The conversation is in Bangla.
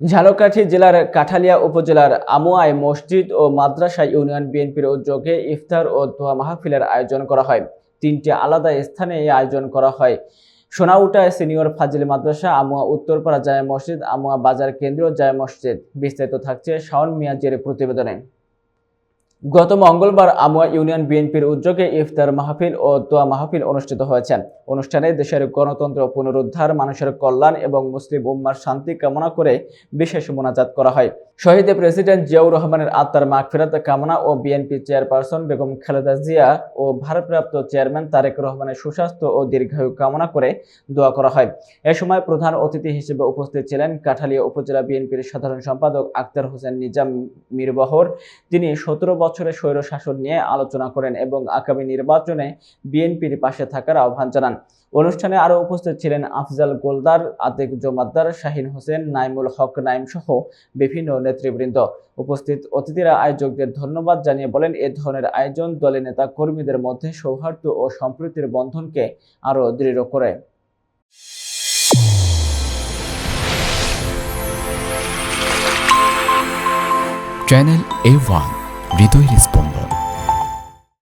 ঝালকাঠি জেলার কাঠালিয়া উপজেলার আমুয়ায় মসজিদ ও মাদ্রাসা ইউনিয়ন বিএনপির উদ্যোগে ইফতার ও দোয়া মাহফিলের আয়োজন করা হয়। তিনটি আলাদা স্থানে এই আয়োজন করা হয়। সোনাউটা সিনিয়র ফাজিল মাদ্রাসা, আমুয়া উত্তরপাড়া জায় মসজিদ, আমুয়া বাজার কেন্দ্রীয় জায় মসজিদ বিস্তারিত থাকছে শাওন মিয়াজের প্রতিবেদনে। গত মঙ্গলবার আমুয়া ইউনিয়ন বিএনপির উদ্যোগে ইফতার মাহফিল ও দোয়া মাহফিল অনুষ্ঠিত হয়েছে। অনুষ্ঠানে দেশের গণতন্ত্র পুনরুদ্ধার, মানুষের কল্যাণ এবং মুসলিম উম্মার শান্তি কামনা করে বিশেষ মোনাজাত করা হয়। শহীদ প্রেসিডেন্ট জিয়াউর রহমানের আত্মার মাগফিরাত কামনা ও বিএনপি চেয়ারপারসন বেগম খালেদা জিয়া ও ভারপ্রাপ্ত চেয়ারম্যান তারেক রহমানের সুস্বাস্থ্য ও দীর্ঘায়ু কামনা করে দোয়া করা হয়। এ সময় প্রধান অতিথি হিসেবে উপস্থিত ছিলেন কাঠালিয়া উপজেলা বিএনপির সাধারণ সম্পাদক আক্তার হোসেন নিজাম মিরবহর। তিনি সতেরো বছরের স্বৈর শাসন নিয়ে আলোচনা করেন এবং আগামী নির্বাচনে বিএনপির পাশে থাকার আহ্বান জানান। অনুষ্ঠানে আরও উপস্থিত ছিলেন আফজাল গোলদার, আতিক জমাদ্দার, শাহিন হোসেন, নাইমুল হক, নাইম সহ বিভিন্ন নেতৃবৃন্দ। উপস্থিত অতিথিরা আয়োজকদের ধন্যবাদ জানিয়ে বলেন, এ ধরনের আয়োজন দলের নেতা কর্মীদের মধ্যে সৌহার্দ্য ও সম্প্রীতির বন্ধনকে আরও দৃঢ় করে। Channel A one. Відой Респонд.